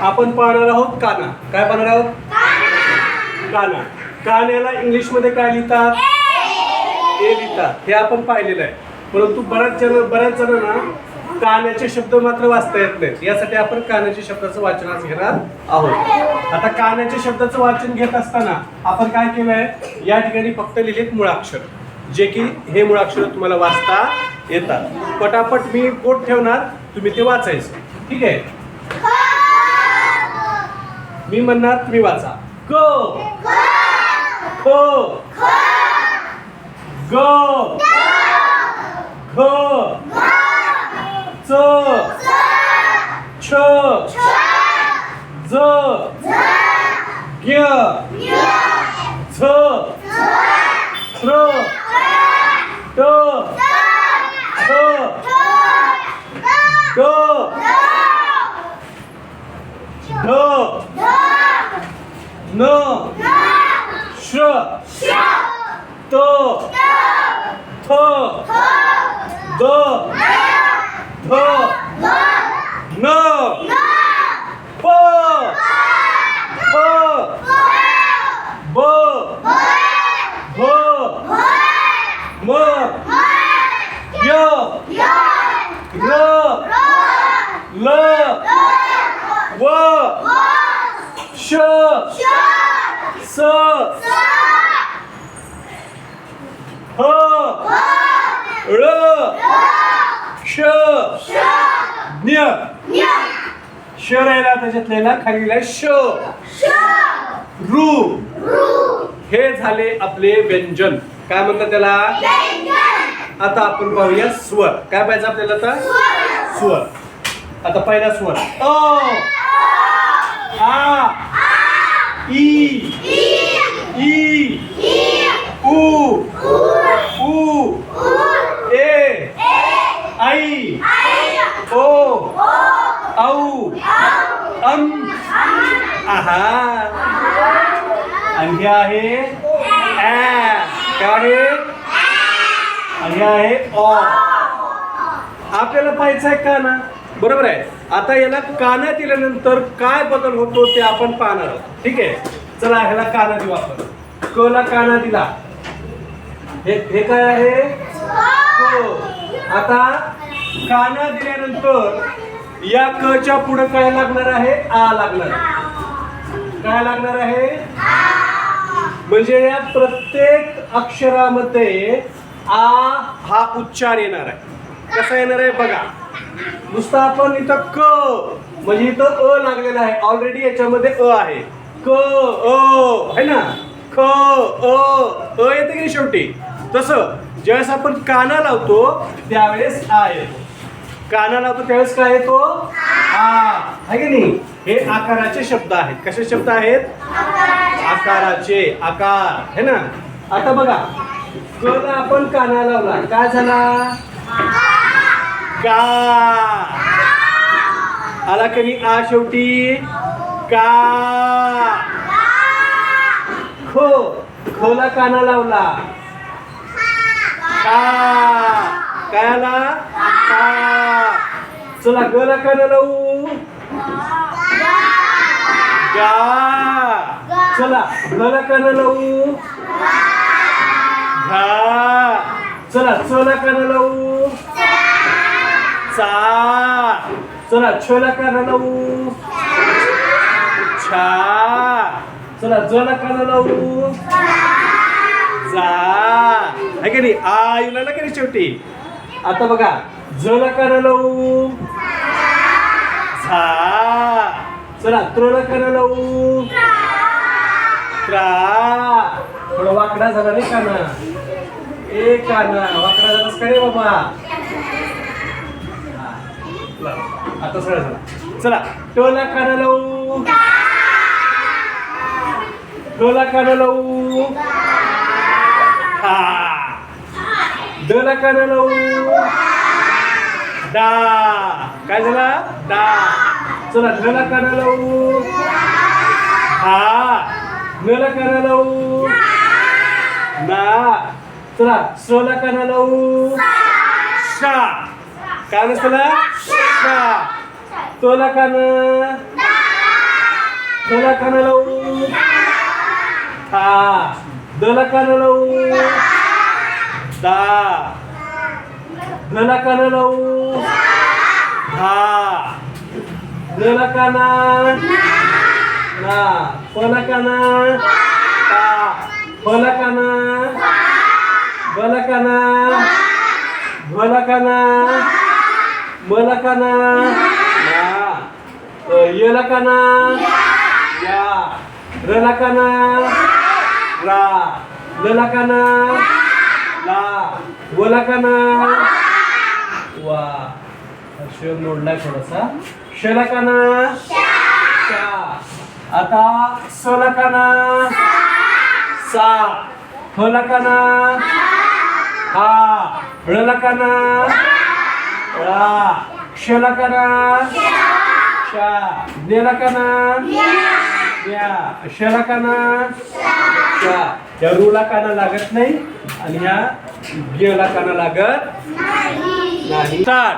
आपण पाहणार आहोत काना. काय पाहणार आहोत? काना. कान्याला इंग्लिशमध्ये काय लिहितात? ए. लिहितात. हे आपण पाहिलेलं आहे. परंतु बऱ्याच जण बऱ्याच जणांना कान्याचे शब्द मात्र वाचता येत नाहीत. यासाठी आपण कान्याच्या शब्दाचं वाचन आज घेणार आहोत. आता कान्याच्या शब्दाचं वाचन घेत असताना आपण काय केलंय? या ठिकाणी फक्त लिहिलेत मुळाक्षर जे की हे मुळाक्षर तुम्हाला वाचता येतात. पटापट मी बोट ठेवणार तुम्ही ते वाचायचं. ठीक आहे? मी म्हणणार तुम्ही वाचा. गो! खो गो घ च छ ज ग्य झ त्र ट ठ ड ढ न श त थ द ध न प फ ब भ म य र ल व श. स. ह. ळ श. ज्ञ श. राहिला त्याच्यातलेला खाली श. रू. हे झाले आपले व्यंजन. काय म्हणतात त्याला? आता आपण पाहूया स्वर काय पाहिजे आपल्याला आता? स्वर आता पहिला स्वर अ. आ ई ई उ उ ए आई ओ औ अम आहा आणि हे आहे ऍ काय आहे आणि हे आहे ऑ आपल्याला पाहायचं आहे काना. बरोबर आहे. आता याला काना दिल्यानंतर काय बदल होतो ते आपण पाहणार आहोत. ठीक आहे? चला ह्याला काना देऊ आपण. क ला काना दिला. हे हे काय आहे? आता काना दिल्यानंतर या क च्या पुढे काय लागणार आहे? आ लागणार आहे. काय लागणार आहे? म्हणजे या प्रत्येक अक्षरामध्ये आ हा उच्चार येणार आहे. कसा येणार आहे? बघा. नुसतं आपण इथं क म्हणजे इथं अ लागलेला आहे. ऑलरेडी याच्यामध्ये अ आहे. क अ है ना? ख अ अ येते की नाही शेवटी? तसं. ज्यावेळेस आपण काना लावतो त्यावेळेस आ येतो. काना लावतो त्यावेळेस काय येतो? आ. आहे की नाही? हे आकाराचे शब्द आहेत. कसे शब्द आहेत? आकाराचे. आकार. है ना? आता बघा. ला आपण काना लावला. काय झाला? का? आला कधी आ शेवटी? का? खो. खोला काना लावला. का? काय आला? का? चला गला काना लावू. गा चला गला काना लावू. घा चला चला काना लावू. चा. चला छोला काना लावू. छा. चला जला काना लावू. जा. आहे की नाही? आ येऊ लागला की नाही शेवटी? आता बघा जला काना लावू. झा. चला त्रोला काना लावू. त्रा. थोडा वाकडा झाला नाही काना ए काना वाकडा झालास का रे बाबा? आता सरळ झाला. चला टोला काना लावू. टोला काना लावू. हा. डोला काना लावू. डा. काय झाला? डा. चला डोला काना लावू. हा. नला काना लावू. ना Setelah, setelah kan halau. Sha. Kan setelah? Sha. Setelah kan? Da. Setelah kan halau. Ha. Setelah kan halau. Da. Setelah kan halau. Ha. Setelah kan? Da. Setelah kan? Da. Setelah बलकाना भलकाना मलकना. या. यलकाना. या. रलकाना. रा. ललकाना. ला. वलकाना. वा. शिव मोडलाय थोडासा. शलकना. शा आता सलकना. सा. फलकाना. हा ळलकाना. ळा क्षलकाना. शा ज्ञलकाना या शलकाना शा या रुला काना लागत नाही आणि ह्या ज्ञला काना लागत नाही. तर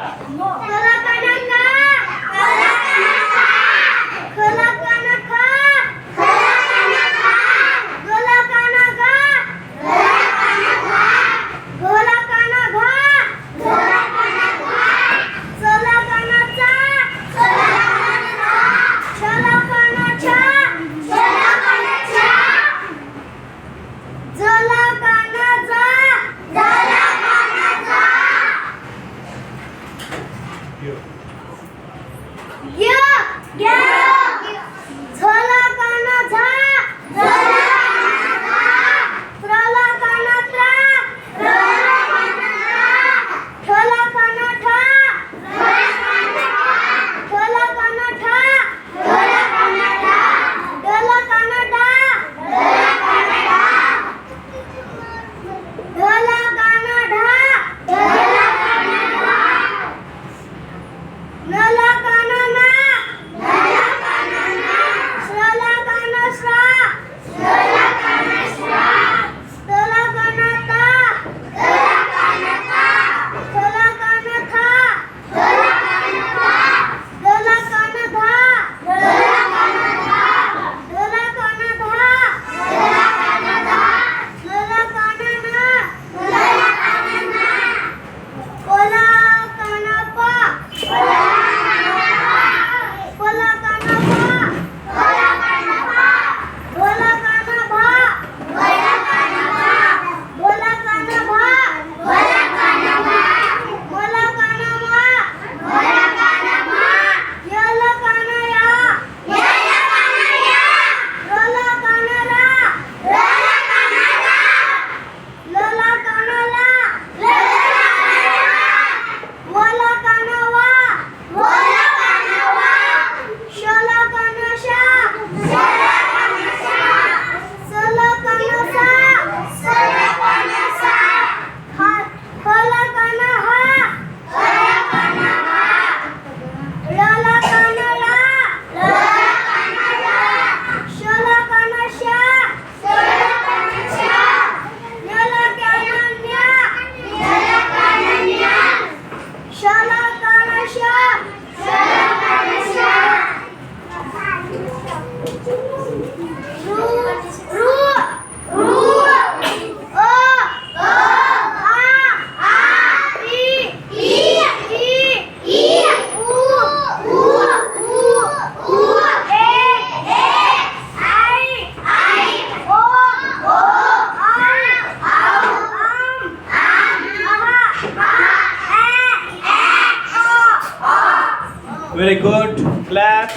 व्हेरी गुड क्लॅप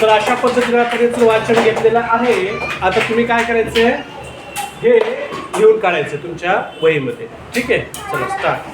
तर अशा पद्धतीने आपण वाचन घेतलेलं आहे. आता तुम्ही काय करायचं हे लिहून काढायचं तुमच्या वहीमध्ये. ठीक आहे? चला स्टार्ट